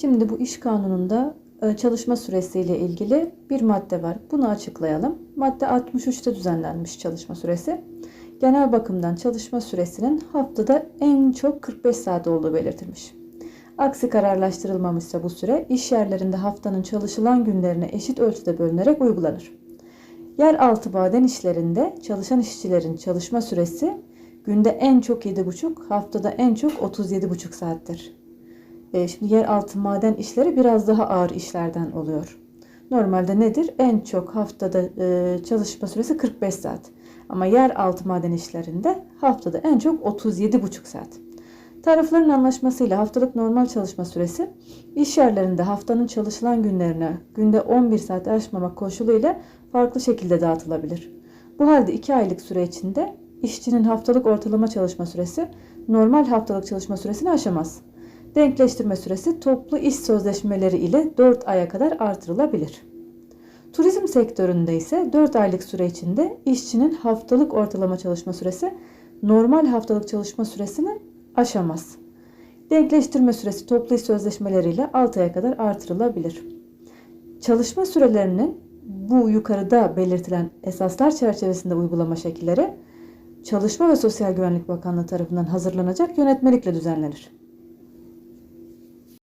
Şimdi bu iş kanununda e, çalışma süresiyle ilgili bir madde var. Bunu açıklayalım. Madde 63'te düzenlenmiş çalışma süresi. Genel bakımdan çalışma süresinin haftada en çok 45 saat olduğu belirtilmiş. Aksi kararlaştırılmamışsa bu süre iş yerlerinde haftanın çalışılan günlerine eşit ölçüde bölünerek uygulanır. Yeraltı maden işlerinde çalışan işçilerin çalışma süresi günde en çok 7,5, haftada en çok 37,5 saattir. E, şimdi yeraltı maden işleri biraz daha ağır işlerden oluyor. Normalde nedir? En çok haftada e, çalışma süresi 45 saat. Ama yeraltı maden işlerinde haftada en çok 37,5 saat. Tarafların anlaşmasıyla haftalık normal çalışma süresi iş yerlerinde haftanın çalışılan günlerine günde 11 saat aşmamak koşuluyla farklı şekilde dağıtılabilir. Bu halde 2 aylık süre içinde işçinin haftalık ortalama çalışma süresi normal haftalık çalışma süresini aşamaz. Denkleştirme süresi toplu iş sözleşmeleri ile 4 aya kadar artırılabilir. Turizm sektöründe ise 4 aylık süre içinde işçinin haftalık ortalama çalışma süresi normal haftalık çalışma süresini aşamaz. Denkleştirme süresi toplu iş sözleşmeleriyle 6 aya kadar artırılabilir. Çalışma sürelerinin bu yukarıda belirtilen esaslar çerçevesinde uygulama şekilleri Çalışma ve Sosyal Güvenlik Bakanlığı tarafından hazırlanacak yönetmelikle düzenlenir.